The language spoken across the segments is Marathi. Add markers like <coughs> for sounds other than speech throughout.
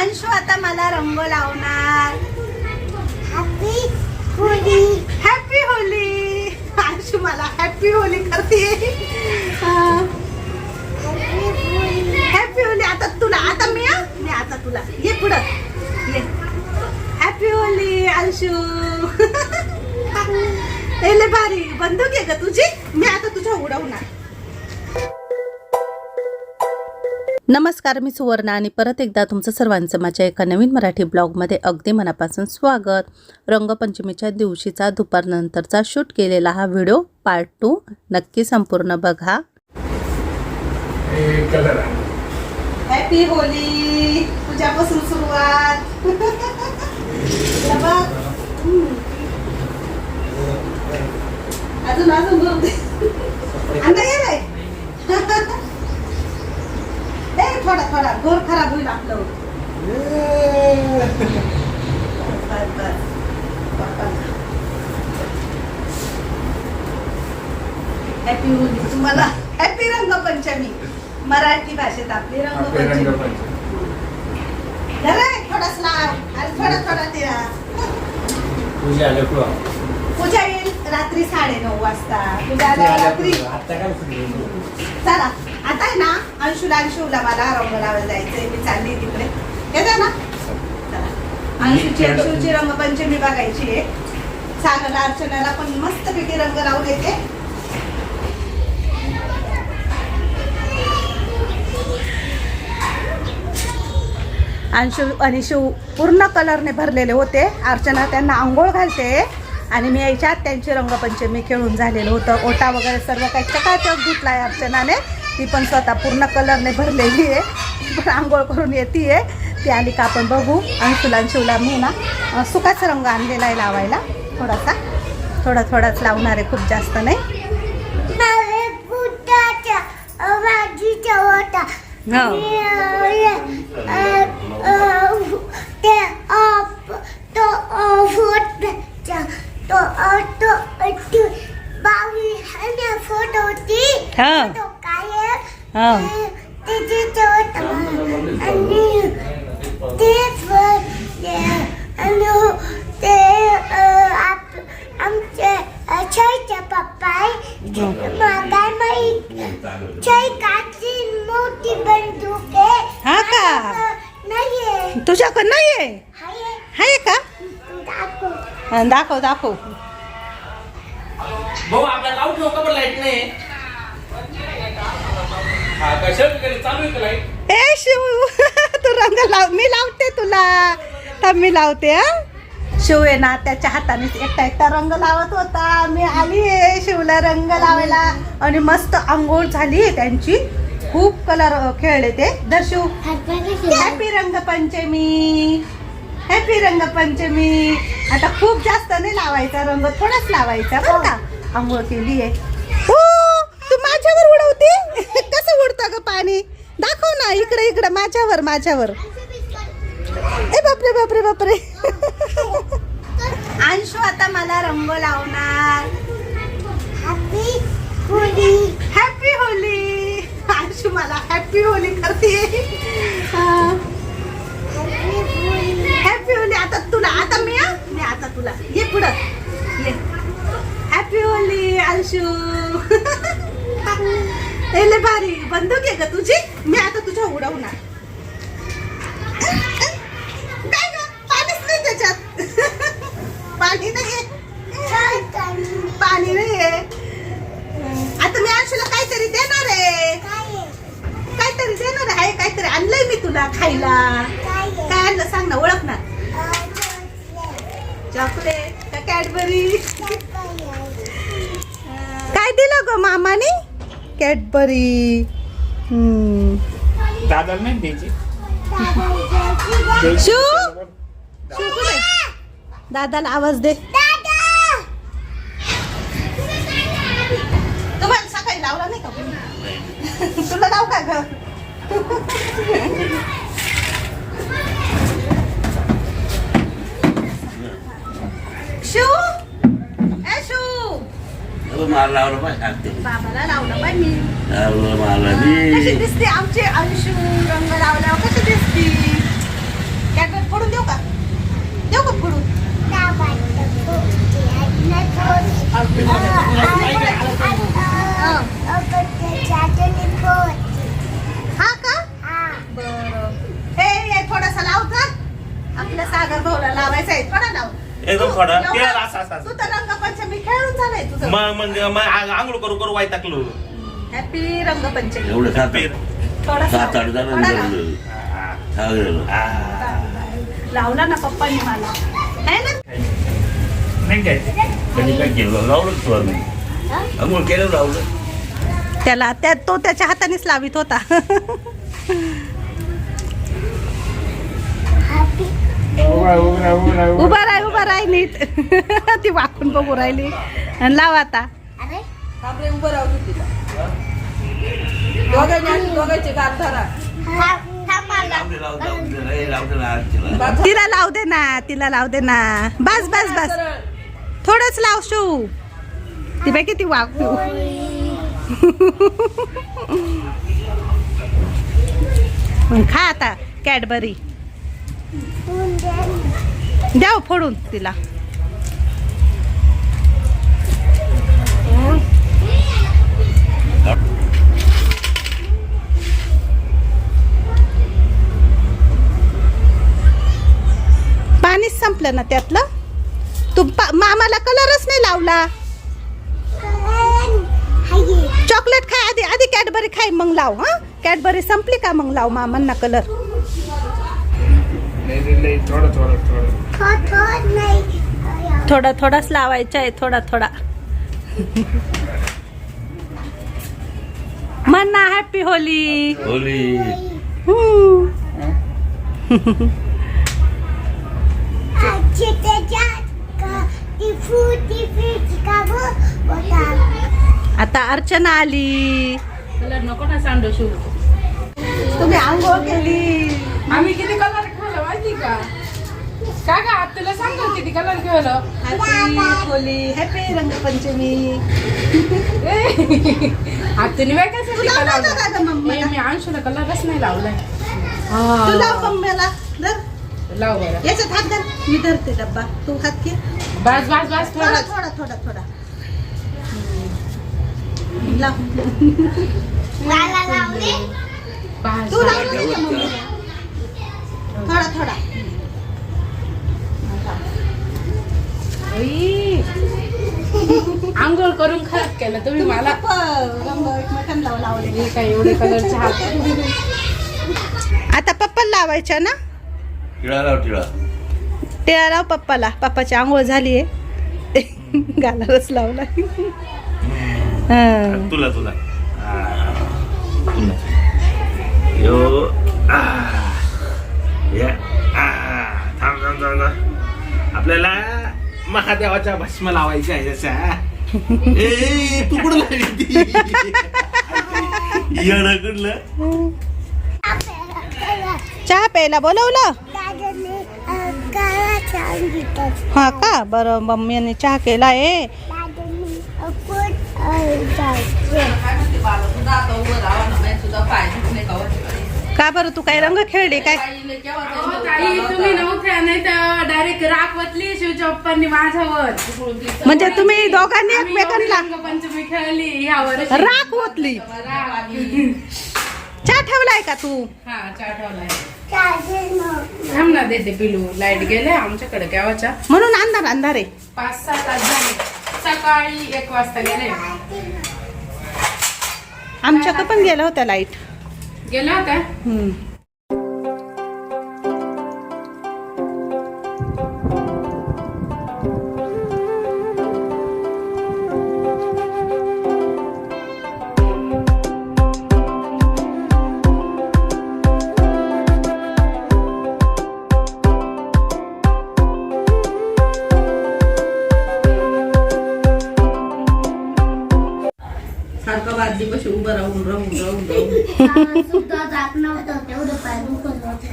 अंशू आता मला रंग लावणार. हॅपी होली हॅपी होली अंशू मला हॅपी होली करते. हॅपी होली आता तुला आता मी? मी आता तुला. ये पुढं. ये. हॅपी होली अंशू. <laughs> भारी. बंदूक आहे का तुझी. मी आता तुझ्या उडवणार. नमस्कार मी सुवर्णा आणि परत एकदा तुमचं सर्वांचं माझ्या एका नवीन मराठी ब्लॉगमध्ये अगदी मनापासून स्वागत. रंगपंचमीच्या दिवशीचा दुपारनंतरचा शूट केलेला हा व्हिडिओ पार्ट टू नक्की संपूर्ण बघा. हॅपी होली. तुझ्यापासून सुरुवात. अजून अजून ए थोडा थोडा. गोर खराब होईल आपलं. हॅपी होली तुम्हाला. हॅपी रंगपंचमी. मराठी भाषेत आपली रंगपंचमी. जरा थोडाच लाव आणि थोडा थोडा आले पुढं पूजा येईल रात्री साडेनऊ वाजता. पूजा आल्या रात्री. आता काय सुरू चला. आता आहे ना अंशुला शिवला मला रंग लावायला जायचंय. मी चालली तिकडे. येते ना? चला. अंशूची आणि शिवची रंगपंचमी बघायची आहे. सागरला अर्चनाला पण मस्तपैकी रंग लावून येते. अंशू आणि शिव पूर्ण कलरने भरलेले होते. अर्चना त्यांना आंघोळ घालते आणि मी यायच्या आत त्यांची रंगपंचमी खेळून झालेलं होतं. ओटा वगैरे सर्व काही चकाचक धुतला आहे अर्चनाने. ती पण स्वतः पूर्ण कलरने भरलेली आहे. पण आंघोळ करून येते ती आली का आपण बघू. आणि शिवला मी ना सुकाच रंग आणलेला आहे लावायला. थोडासा. थोडा थोडाच लावणार आहे खूप जास्त नाही. हो. हा. हा. त्याचे होता आणि तेच आणि ते अं, आप- आमचे अं, छाईचे पप्पा आहे. काय माहीत? छाई काची मोठी बंदूक आहे. हा का? नाहीये. तुझ्याकडं नाही आहे का? दाखव. हं, दाखव दाखव. भाऊ आपल्या लावून ठेव का बरं लाइट नाही हा कशा चालू आहे का लाइट ए शिव <laughs> तू रंग लाव मी लावते तुला. थांब मी लावते हा. शिव आहे ना त्याच्या हाताने एकटा एकटा रंग लावत होता. मी आली आहे शिवला रंग लावायला. आणि मस्त आंघोळ झाली आहे त्यांची. खूप कलर खेळले ते. दर्शिव हॅपी रंगपंचमी. हॅपी रंगपंचमी. आता खूप जास्त नाही लावायचा रंग थोडाच लावायचा बरं का? आंघोळ केली आहे. हो तू माझ्यावर उडवते? उडतं ग पाणी? दाखव ना इकडे इकडे माझ्यावर माझ्यावर. ए बापरे बापरे बापरे. <laughs> अंशू आता मला रंग लावणार. हॅपी होली हॅपी होली अंशू मला हॅपी होली करते. हॅपी होली हॅपी होली आता तुला आता मी? मी आता तुला. ये पुढं. ये. हॅपी होली अंशू. <laughs> भारी बंदूक आहे का तुझी? मी आता तुझ्या उडवणार काय ग पाणीच नाही त्याच्यात पाणी नाही पाणी नाही आहे आता मी अंशूला काहीतरी देणार आहे काहीतरी देणार आहे काहीतरी आणलंय मी तुला खायला काय आणलं सांग ना ओळख ना चॉकलेट का कॅडबरी काय दिलं ग मामाने हम्म. दादाला नाही द्यायची शिव शिव कुठे दादाला आवाज दे. तुम्हाला सकाळी लावला नाही का? तुला लाव का ग? ए बापू लावलं पण बाबाला लावलं बाई कशी दिसते आमचे अंशू रंग लावल्यावर कशी दिसते? फोडून देऊ का? देऊ का फोडून? हा का? बरं हे थोडासा लावतात आपल्या सागर भाऊला लावायचा आहे. थोडा लाव. एकदम थोडं. ते तू तर रंग खेळून झालाय तुझं. मग मग मग आ- आंघोळ करू करू वाय टाकलो. हॅपी रंगपंचमी. एवढं सात थोडा सात आठ थोडा जण लाव. लावला ना पप्पांनी मला. ना? नाही काय? कधी काय केलं? लावलं तुला मी? अंघोळ केलं लावलं. त्याला त्या तो त्याच्या हातानेच लावित होता. Happy उभा राह उभा राह नीट. <laughs> ती वाकून बघू राहिली. आणि लाव आता. तिला. लाव दे ना तिला लाव दे ना. बस बस बस. थोडंच लाव शू. ती बाई किती वाकू. <laughs> खा आता कॅडबरी. द्या फोडून तिला. पाणीच संपलं ना त्यातलं? तू पा- मामाला कलरच नाही लावला? चॉकलेट खाय आधी आधी कॅडबरी खाय मग लाव हा? कॅडबरी संपली का मग लाव मामांना कलर नाही नाही, नाही थोडं थोडं थोडं थोड थोड नाही थोडा थोडाच लावायचा आहे थोडा थोडा. म्हण हॅपी होली. होली. आता अर्चना आली. नको ना सांडू शिव. तुम्ही आंघोळ केली. आम्ही किती कलर का? काय का तुला सांगतो किती कलर खेळलो हॅपी होली हॅपी रंगपंचमी हाताने वेळ कशासाठी तुला का लावलं का गं? मम्मीला? ए, मी अंशूला कलरच नाही लावलाय. मम्मीला? धर. लाव बरं. याच्यात हात धर. मी धरते डब्बा. तू हात घे. बस बस बस थोडा थोडं. थोडा थोडा थोडा. हम्म. लाव. मला लावले बस तू बस. लाव. ना तुझ्या मम्मीला. थोडा थोडा. आंघोळ करून खराब केलं. तुम्ही मला लावले काय एवढे कलरचे हात आता पप्पाला लावायच्या ना? टिळा लाव टिळा. टिळा लाव पप्पाला. पप्पाची आंघोळ झाली आहे. गालावच लावला हं. तुला तुला. आ, तुला. यो आ, या, आ, थांब थांब थांब थांब. आपल्याला महादेवाच्या भस्म लावायची आहे जसा. ए तू कुठं लागली ती? येडं चहा प्यायला बोलवलं? दादाने काळा सांगितलं हा का? बरं मम्मीने चहा केला आहे. दादाने आपण जायचं. का बरं तू काय रंग खेळली? काय? अहो, ताई तुम्ही नव्हत्या नाही तर डायरेक्ट राख वतली शिवच्या पप्पांनी माझ्यावर. म्हणजे तुम्ही दोघांनी आम्ही एवढी एकमेकांना रंगपंचमी खेळली ह्या वर्षी. राख ओतली. चहा ठेवलाय का तू? हा चहा ठेवलाय. थांब ना देते पिलू. लाइट गेले आमच्याकडे केव्हाच्या म्हणून अंधार अंधार आहे. पाच सहा तास झाले. सकाळी एक वाजता गेले. आमच्याकडे पण गेल्या होत्या लाइट. गेला होता हम्म.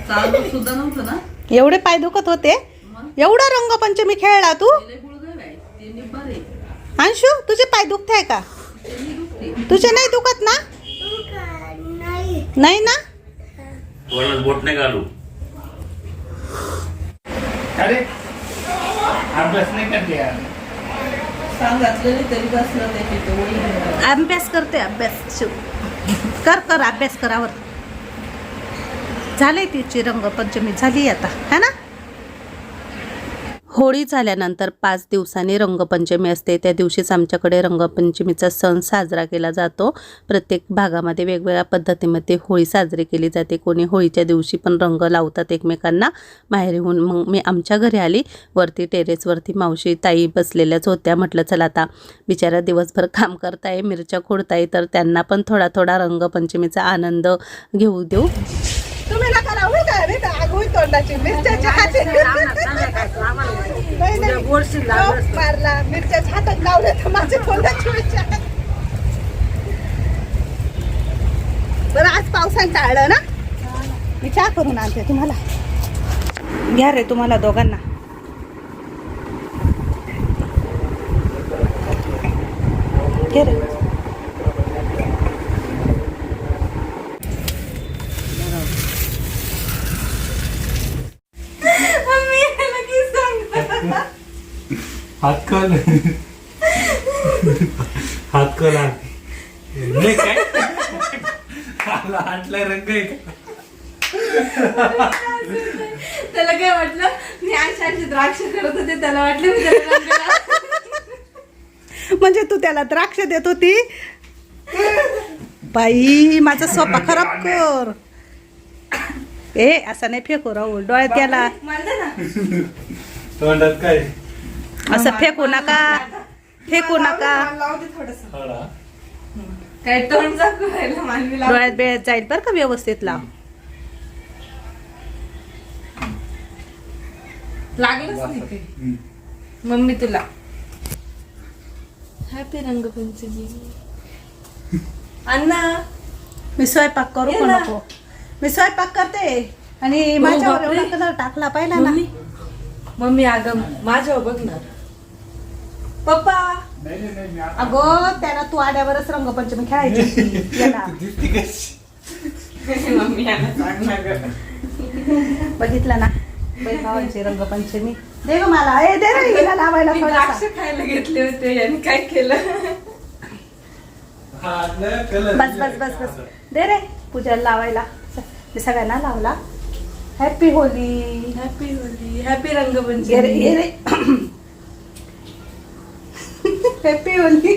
चालू सुद्धा नव्हतं ना? एवढे पाय दुखत होते? एवढा रंगपंचमी खेळला तू? आहे अंशू तुझे पाय दुखताय का? तुझे नाही दुखत ना? नाही. नाही ना? बोट नाही घालू. अरे अभ्यास नाही करते यार. अभ्यास करते अभ्यास. शिव. कर कर अभ्यास करावर झाले तिची रंगपंचमी झाली आता है ना? होळी झाल्यानंतर पाच दिवसांनी रंगपंचमी असते. त्या दिवशीच आमच्याकडे रंगपंचमीचा सण साजरा केला जातो. प्रत्येक भागामध्ये वेगवेगळ्या पद्धतीमध्ये होळी साजरी केली जाते. कोणी होळीच्या दिवशी पण रंग लावतात एकमेकांना. माहेरीहून मग मी आमच्या घरी आली. वरती टेरेसवरती मावशी ताई बसलेल्याच होत्या. म्हटलं चला आता बिचारा दिवसभर काम करताय मिरच्या खोडताय तर त्यांना पण थोडा थोडा रंगपंचमीचा आनंद घेऊ देऊ. तुम्ही नका लावू का? रे आगू तोंडाची. मिरच्याच्या नाही, नाही. टोक मारला. मिरच्याच्या हातात लावले तर माझे तोंडाची मिरच्या. बरं आज पावसाने टाळलं ना? मी चहा करून आणते तुम्हाला. घ्या रे तुम्हाला दोघांना. घे रे मम्मी लगेच सांग हात कल. हात कल नाही काय? आला हातला रंग आहे का? त्याला काय वाटलं? मी अशाची द्राक्ष करत होते त्याला वाटलं मी त्याला रंग. म्हणजे तू त्याला द्राक्ष देत होती? बाई माझा सोपा खराब कर. ए असं नाही फेकू राहुल डोळ्यात गेला. म्हणलं ना. तोंडात काय? असं फेकू नका. फेकू नका. लावते थोडस थोडा काय तोंड. डोळ्यात बेळ्यात जाईल बरं का व्यवस्थित लाव लागलंच नाही मम्मी तुला. हॅपी रंगपंचमी अण्णा. मी स्वयंपाक करू. नको. मी स्वयंपाक करते. आणि माझ्यावर बापरे. एवढा कलर टाकला पाहिला ना. मम्मी. मम्मी अगं माझ्यावर बघ ना. पप्पा. अगं त्याला तू आड्यावरच रंगपंचमी खेळायची. होती. <laughs> याला. दिसती कशी? मम्मी यांना सांग ना गं. बघितलं ना बाई भावांची रंगपंचमी. दे ग मला. ए दे रे हिला लावायला मी थोडासा. द्राक्ष खायला घेतले होते यांनी काय केलं? कलर बस बस बस बस. दे रे पूजाला लावायला. मी सगळ्यांना लावला. Happy Holi happy Holi happy ये रे रंगपंचमी ये रे. होली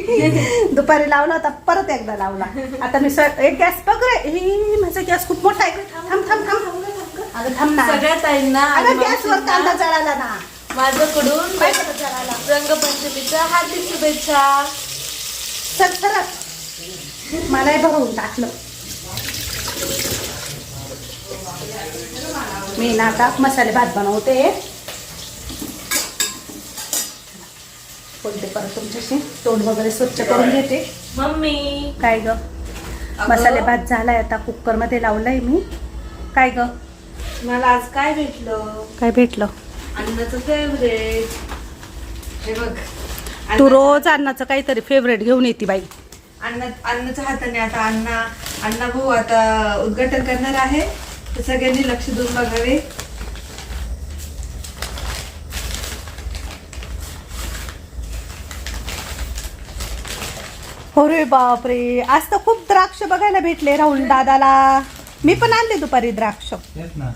दुपारी लावला होता परत एकदा लावला. आता मी एक गॅस रे. ही माझा गॅस खूप मोठा आहे. थांब थांब थांब अगं थांब ना. सगळ्या ताईंना आणि अगं गॅसवर कांदा जळाला ना. माझ्याकडून रंगपंचमीच्या हार्दिक शुभेच्छा. चल सरक मलाही भरवून टाकलं. मी ना आता मसाले भात बनवते. बोलते परत तुमच्याशी तोंड वगैरे स्वच्छ करून घेते. मम्मी. काय ग? मसाले भात झालाय आता कुकरमध्ये लावलाय मी. काय ग? मला आज काय भेटलं? काय भेटलं? अन्नाचं फेवरेट हे बघ. तू अन्ना- रोज अन्नाचं काहीतरी फेवरेट घेऊन येते बाई. अण्णा अन्नाच्या हाताने आता अण्णा अण्णा भाऊ आता उद्घाटन करणार आहे. तर सगळ्यांनी लक्ष देऊन बघावे. अरे बापरे आज तर खूप द्राक्ष बघायला भेटले राहुल दादाला. मी पण आणले दुपारी द्राक्ष. तेच ना.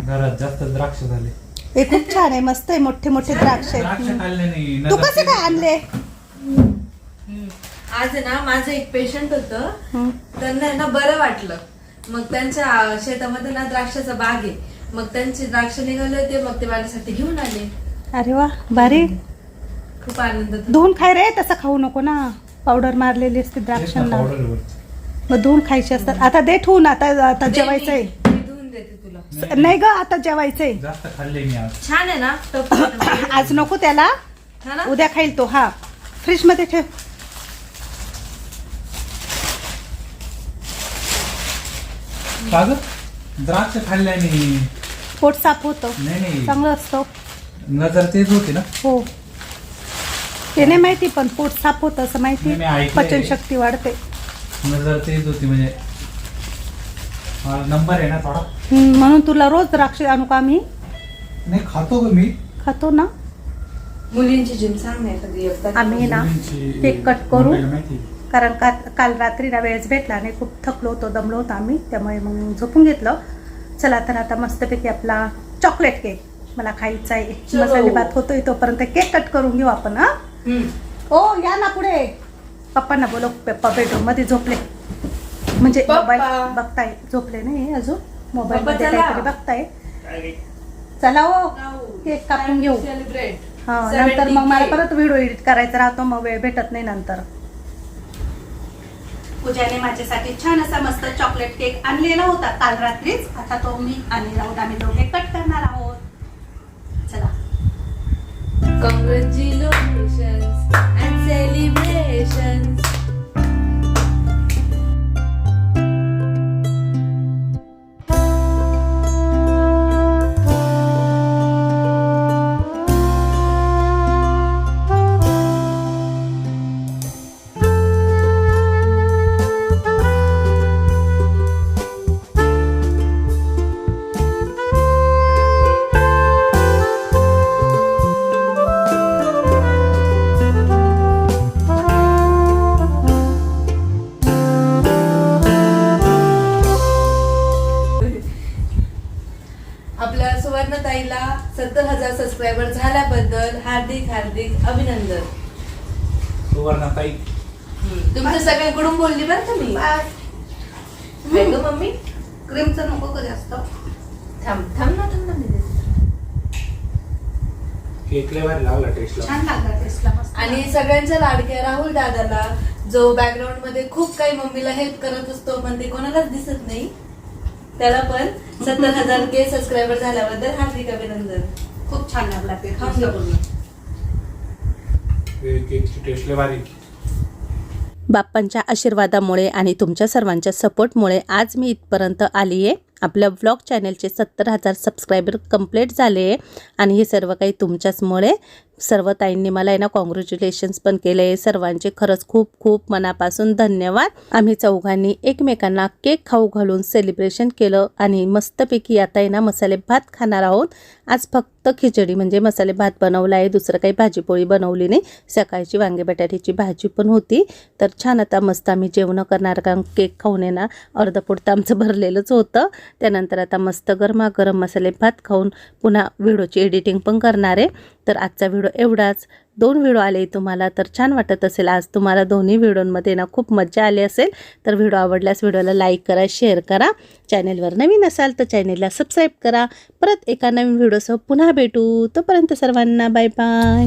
घरात जास्त द्राक्ष झाले. हे खूप छान आहे मस्त आहे मोठे मोठे द्राक्ष द्राक्ष आहेत खाल्ले नाही तू नजर कसे काय आणले? आज आहे ना माझं एक पेशंट होतं. त्यांना आहे ना बरं वाटलं. मग त्यांच्या शेतामध्ये ना द्राक्षाचा बाग आहे. मग त्यांचे द्राक्ष निघाले होते मग ते माझ्यासाठी घेऊन आले. अरे वा भारी. खूप आनंद झाला. धुवून खाय रे तसं खाऊ नको ना. पावडर मारलेली असते द्राक्षांना. मग धुवून खायची असतात. आता दे ठेवून आता आता धुवून देते तुला. नाही ग आता जेवायचंय. जास्त खाल्ले मी आज. छान आहे ना टप- <coughs> आज नको त्याला. हा ना? उद्या खाईल तो हा. फ्रीजमध्ये ठेव. का ग? द्राक्ष खाल्ल्याने पोट साफ होतं. नाही नाही. चांगलं असतं. नजर तेच होती ना? हो. ते नाही माहिती पण पोट साफ होतं असं माहिती नाही, मी ऐकलंय. पचनशक्ती वाढते. नजर तेच होती म्हणजे हा नंबर आहे ना थोडा? हम्म, म्हणून तुला रोज द्राक्ष आणू का आम्ही? नाही खातो ग मी? खातो ना. मुलींची जिम सांग नाही कधी एकदा आम्ही ना मुलींची- केक कट करू. माहिती कारण का काल रात्री ना वेळेस भेटला आणि खूप थकलो होतो दमलो होतो आम्ही. त्यामुळे मग झोपून घेतलं. चला तर आता मस्तपैकी आपला चॉकलेट केक मला खायचा आहे. चलो. मसाले भात होतोय तोपर्यंत केक कट करून घेऊ आपण हा? हो या ना पुढे. पप्पांना बोलव पप्पा बेडरूममध्ये झोपले. म्हणजे. मोबाईल बघताय. झोपले नाही अजून. मोबाईल मध्ये चला. काहीतरी बघताय. चला हो. केक कापून घेऊ. हा नंतर मग मला परत व्हिडिओ एडिट करायचा राहतो मग वेळ भेटत नाही नंतर. पूजाने माझ्यासाठी छान असा मस्त चॉकलेट केक आणलेला होता. काल रात्रीच. आता तो मी आणि राहून आम्ही दोघे कट करणार आहोत. Congratulations and celebrations. अभिनंदन. सुवर्णाताई. तुमच्या सगळ्यांकडून बोलली बरं का मी? गं मम्मी क्रीमचं नको कधी असतं थांब थांब ना थांब ना मी देते. केक लय भारी लागला टेस्टला छान लागला टेस्टला मस्त आणि सगळ्यांच्या लाडक्या राहुल दादाला जो बॅकग्राऊंडमध्ये खूप काही मम्मीला हेल्प करत असतो पण ते कोणालाच दिसत नाही त्याला पण सत्तर हजार के सबस्क्रायबर झाल्याबद्दल हार्दिक अभिनंदन. खूप छान लागला ते. खाऊन. केकची भारी बाप्पांच्या आशीर्वादामुळे आणि तुमच्या सर्वांच्या सपोर्टमुळे आज मी इथपर्यंत आली आहे आपल्या ब्लॉग चॅनलचे सत्तर हजार सबस्क्रायबर कंप्लीट झाले आहे आणि हे सर्व काही तुमच्याचमुळे. सर्व ताईंनी मला आहे ना कॉंग्रॅच्युलेशन्स पण केले. सर्वांचे खरंच खूप खूप मनापासून धन्यवाद. आम्ही चौघांनी एकमेकांना केक खाऊ घालून सेलिब्रेशन केलं आणि मस्तपैकी आता आहे ना मसाले भात खाणार आहोत. आज फक्त खिचडी म्हणजे मसाले भात बनवला आहे दुसरं काही भाजीपोळी बनवली नाही. सकाळची वांगे बटाट्याची भाजी पण होती. तर छान आता मस्त आम्ही जेवणं करणार का केक खाऊन येणार ना तर आमचं भरलेलंच होतं. त्यानंतर आता मस्त गरमागरम मसाले भात खाऊन पुन्हा व्हिडिओची एडिटिंग पण करणार आहे. तर आजचा व्हिडिओ एवढाच. दोन व्हिडिओ आले तुम्हाला तर छान वाटत असेल. आज तुम्हाला दोन्ही व्हिडिओमध्ये ना खूप मजा आली असेल. तर व्हिडिओ आवडल्यास व्हिडिओला लाईक करा शेअर करा. चॅनेलवर नवीन असाल तर चॅनेलला सबस्क्राईब करा. परत एका नवीन व्हिडिओसह पुन्हा भेटू. तोपर्यंत सर्वांना बाय बाय